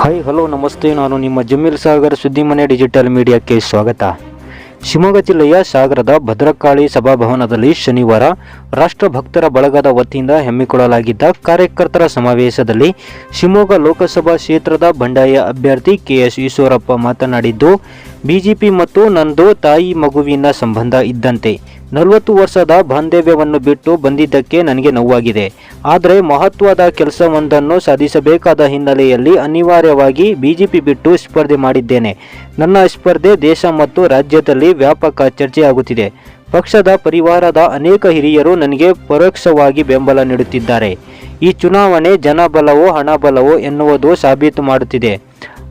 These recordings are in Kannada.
ಹಾಯ್ ಹಲೋ ನಮಸ್ತೆ. ನಾನು ನಿಮ್ಮ ಜಮೀಲ್ ಸಾಗರ್ ಸುದ್ದಿಮನೆ ಡಿಜಿಟಲ್ ಮೀಡಿಯಾಕ್ಕೆ ಸ್ವಾಗತ. ಶಿವಮೊಗ್ಗ ಜಿಲ್ಲೆಯ ಸಾಗರದ ಭದ್ರಕಾಳಿ ಸಭಾಭವನದಲ್ಲಿ ಶನಿವಾರ ರಾಷ್ಟ್ರಭಕ್ತರ ಬಳಗದ ವತಿಯಿಂದ ಹಮ್ಮಿಕೊಳ್ಳಲಾಗಿದ್ದ ಕಾರ್ಯಕರ್ತರ ಸಮಾವೇಶದಲ್ಲಿ ಶಿವಮೊಗ್ಗ ಲೋಕಸಭಾ ಕ್ಷೇತ್ರದ ಬಂಡಾಯ ಅಭ್ಯರ್ಥಿ ಕೆಎಸ್ ಈಶ್ವರಪ್ಪ ಮಾತನಾಡಿದ್ದು ಬಿಜೆಪಿ ಮತ್ತು ನಂದು ತಾಯಿ ಮಗುವಿನ ಸಂಬಂಧ ಇದ್ದಂತೆ ನಲವತ್ತು ವರ್ಷದ ಬಾಂಧವ್ಯವನ್ನು ಬಿಟ್ಟು ಬಂದಿದ್ದಕ್ಕೆ ನನಗೆ ನೋವಾಗಿದೆ. ಆದರೆ ಮಹತ್ವದ ಕೆಲಸವೊಂದನ್ನು ಸಾಧಿಸಬೇಕಾದ ಹಿನ್ನೆಲೆಯಲ್ಲಿ ಅನಿವಾರ್ಯವಾಗಿ ಬಿಜೆಪಿ ಬಿಟ್ಟು ಸ್ಪರ್ಧೆ ಮಾಡಿದ್ದೇನೆ. ನನ್ನ ಸ್ಪರ್ಧೆ ದೇಶ ಮತ್ತು ರಾಜ್ಯದಲ್ಲಿ ವ್ಯಾಪಕ ಚರ್ಚೆಯಾಗುತ್ತಿದೆ. ಪಕ್ಷದ ಪರಿವಾರದ ಅನೇಕ ಹಿರಿಯರು ನನಗೆ ಪರೋಕ್ಷವಾಗಿ ಬೆಂಬಲ ನೀಡುತ್ತಿದ್ದಾರೆ. ಈ ಚುನಾವಣೆ ಜನಬಲವೋ ಹಣಬಲವೋ ಎನ್ನುವುದು ಸಾಬೀತು ಮಾಡುತ್ತಿದೆ.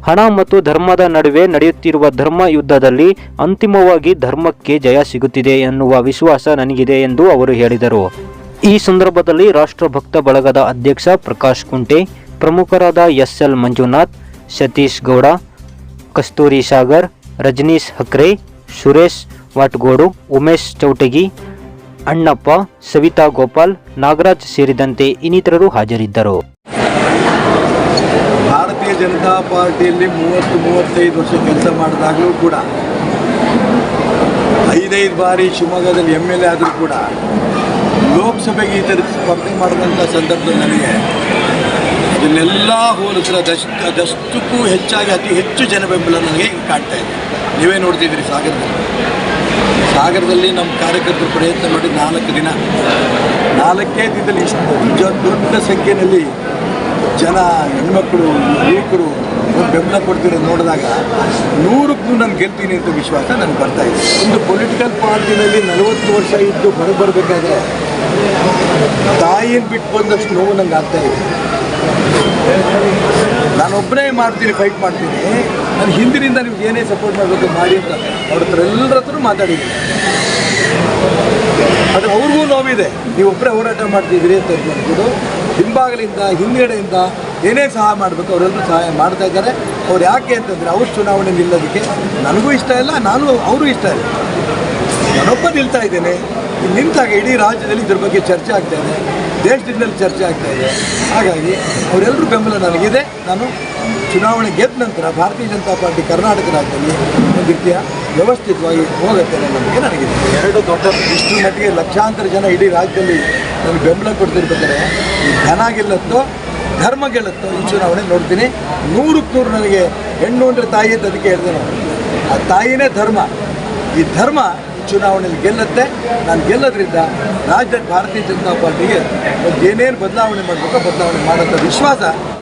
ಹಣ ಮತ್ತು ಧರ್ಮದ ನಡುವೆ ನಡೆಯುತ್ತಿರುವ ಧರ್ಮ ಯುದ್ಧದಲ್ಲಿ ಅಂತಿಮವಾಗಿ ಧರ್ಮಕ್ಕೆ ಜಯ ಸಿಗುತ್ತಿದೆ ಎನ್ನುವ ವಿಶ್ವಾಸ ನನಗಿದೆ ಎಂದು ಅವರು ಹೇಳಿದರು. ಈ ಸಂದರ್ಭದಲ್ಲಿ ರಾಷ್ಟ್ರಭಕ್ತ ಬಳಗದ ಅಧ್ಯಕ್ಷ ಪ್ರಕಾಶ್ ಕುಂಟೆ, ಪ್ರಮುಖರಾದ ಎಸ್ ಎಲ್ ಮಂಜುನಾಥ್, ಸತೀಶ್ ಗೌಡ, ಕಸ್ತೂರಿ ಸಾಗರ್, ರಜನೀಶ್ ಹಕ್ರೆ, ಸುರೇಶ್ ವಾಟ್ಗೋಡು, ಉಮೇಶ್ ಚೌಟಗಿ, ಅಣ್ಣಪ್ಪ, ಸವಿತಾ ಗೋಪಾಲ್, ನಾಗರಾಜ್ ಸೇರಿದಂತೆ ಇನ್ನಿತರರು ಹಾಜರಿದ್ದರು. ಜನತಾ ಪಾರ್ಟಿಯಲ್ಲಿ ಮೂವತ್ತು, ಮೂವತ್ತೈದು ವರ್ಷ ಕೆಲಸ ಮಾಡಿದಾಗಲೂ ಕೂಡ, ಐದೈದು ಬಾರಿ ಶಿವಮೊಗ್ಗದಲ್ಲಿ ಎಂ ಎಲ್ ಎ ಆದರೂ ಕೂಡ ಲೋಕಸಭೆಗೆ ಈ ಥರ ಸ್ಪರ್ಧೆ ಮಾಡಿದಂಥ ಸಂದರ್ಭದಲ್ಲಿ ನನಗೆ. ಇದನ್ನೆಲ್ಲ ಹೋಲಿಸಿದ ಅದಷ್ಟು, ಅದಷ್ಟಕ್ಕೂ ಹೆಚ್ಚಾಗಿ ಅತಿ ಹೆಚ್ಚು ಜನ ಬೆಂಬಲ ನನಗೆ ಕಾಣ್ತಾ ಇದೆ. ನೀವೇ ನೋಡ್ತಿದ್ದೀರಿ ಸಾಗರದಲ್ಲಿ. ಸಾಗರದಲ್ಲಿ ನಮ್ಮ ಕಾರ್ಯಕರ್ತರು ಪ್ರಯತ್ನ ಮಾಡಿ ನಾಲ್ಕು ದಿನ, ನಾಲ್ಕೇ ದಿನದಲ್ಲಿ ಇಷ್ಟು ದೊಡ್ಡ ಸಂಖ್ಯೆಯಲ್ಲಿ ಜನ, ಹೆಣ್ಮಕ್ಳು, ಯುವಕರು ಬೆಂಬಲ ಕೊಡ್ತಿರೋದು ನೋಡಿದಾಗ ನೂರಕ್ಕೂ ನಾನು ಗೆಲ್ತೀನಿ ಅಂತ ವಿಶ್ವಾಸ ನನಗೆ ಬರ್ತಾ ಇದೆ. ಒಂದು ಪೊಲಿಟಿಕಲ್ ಪಾರ್ಟಿನಲ್ಲಿ ನಲವತ್ತು ವರ್ಷ ಇದ್ದು ಹೊರಬರಬೇಕಾದ್ರೆ ತಾಯಿಯನ್ನು ಬಿಟ್ಟು ಬಂದಷ್ಟು ನೋವು ನಂಗೆ ಆಗ್ತಾ ಇದೆ. ನಾನೊಬ್ಬನೇ ಮಾಡ್ತೀನಿ ಫೈಟ್ ಮಾಡ್ತೀನಿ. ನಾನು ಹಿಂದಿನಿಂದ ನಿಮ್ಗೆ ಏನೇ ಸಪೋರ್ಟ್ ಮಾಡಬೇಕು ಮಾಡಿ ಅಂತ ಅವ್ರ ಹತ್ರ ಎಲ್ಲರ ಹತ್ರ ಮಾತಾಡಿದ್ದೀನಿ. ಅದು ಅವ್ರಿಗೂ ನೋವಿದೆ. ನೀವು ಒಬ್ಬರೇ ಹೋರಾಟ ಮಾಡ್ತಿದ್ದೀರಿ ಅಂತ ಹೇಳ್ಕೊಂಡು ಹಿಂಭಾಗಲಿಂದ ಹಿಂದುಗಡೆಯಿಂದ ಏನೇ ಸಹಾಯ ಮಾಡಬೇಕು ಅವರೆಲ್ಲರೂ ಸಹಾಯ ಮಾಡ್ತಾ ಇದ್ದಾರೆ. ಅವ್ರು ಯಾಕೆ ಅಂತಂದರೆ ಅವ್ರ ಚುನಾವಣೆ ನಿಲ್ಲೋದಕ್ಕೆ ನನಗೂ ಇಷ್ಟ ಇಲ್ಲ, ನಾನು ಅವರು ಇಷ್ಟ ಇಲ್ಲ. ನಾನೊಬ್ಬ ನಿಲ್ತಾ ಇದ್ದೇನೆ. ನಿಂತಾಗ ಇಡೀ ರಾಜ್ಯದಲ್ಲಿ ಇದ್ರ ಬಗ್ಗೆ ಚರ್ಚೆ ಆಗ್ತಾ ಇದೆ. ದೇಶದಿಂದಲೂ ಚರ್ಚೆ ಆಗ್ತಾ ಇದೆ. ಹಾಗಾಗಿ ಅವರೆಲ್ಲರೂ ಬೆಂಬಲ ನನಗಿದೆ. ನಾನು ಚುನಾವಣೆ ಗೆದ್ದ ನಂತರ ಭಾರತೀಯ ಜನತಾ ಪಾರ್ಟಿ ಕರ್ನಾಟಕ ರಾಜ್ಯದಲ್ಲಿ ಒಂದು ರೀತಿಯ ವ್ಯವಸ್ಥಿತವಾಗಿ ಹೋಗುತ್ತೆ ಅನ್ನೋ ನನಗಿದೆ. ಎರಡು ದೊಡ್ಡ ಇಷ್ಟು ಮಟ್ಟಿಗೆ ಲಕ್ಷಾಂತರ ಜನ ಇಡೀ ರಾಜ್ಯದಲ್ಲಿ ನನಗೆ ಬೆಂಬಲ ಕೊಡ್ತಿರ್ಬೇಕಾದ್ರೆ ಧನ ಗೆಲ್ಲತ್ತೋ, ಧರ್ಮ ಗೆಲ್ಲತ್ತೋ ಈ ಚುನಾವಣೆ ನೋಡ್ತೀನಿ. ನೂರಕ್ಕೆ ನೂರು ನನಗೆ ಹೆಣ್ಣು ಅಂದರೆ ತಾಯಿ ಅಂತ ಅದಕ್ಕೆ ಹೇಳ್ತೇನೆ ಆ ತಾಯಿನೇ ಧರ್ಮ. ಈ ಧರ್ಮ ಚುನಾವಣೆಯಲ್ಲಿ ಗೆಲ್ಲುತ್ತೆ. ನಾನು ಗೆಲ್ಲೋದ್ರಿಂದ ರಾಜ್ಯದ ಭಾರತೀಯ ಜನತಾ ಪಾರ್ಟಿಗೆ ಏನೇನು ಬದಲಾವಣೆ ಮಾಡಬೇಕೋ ಬದಲಾವಣೆ ಮಾಡೋಂಥ ವಿಶ್ವಾಸ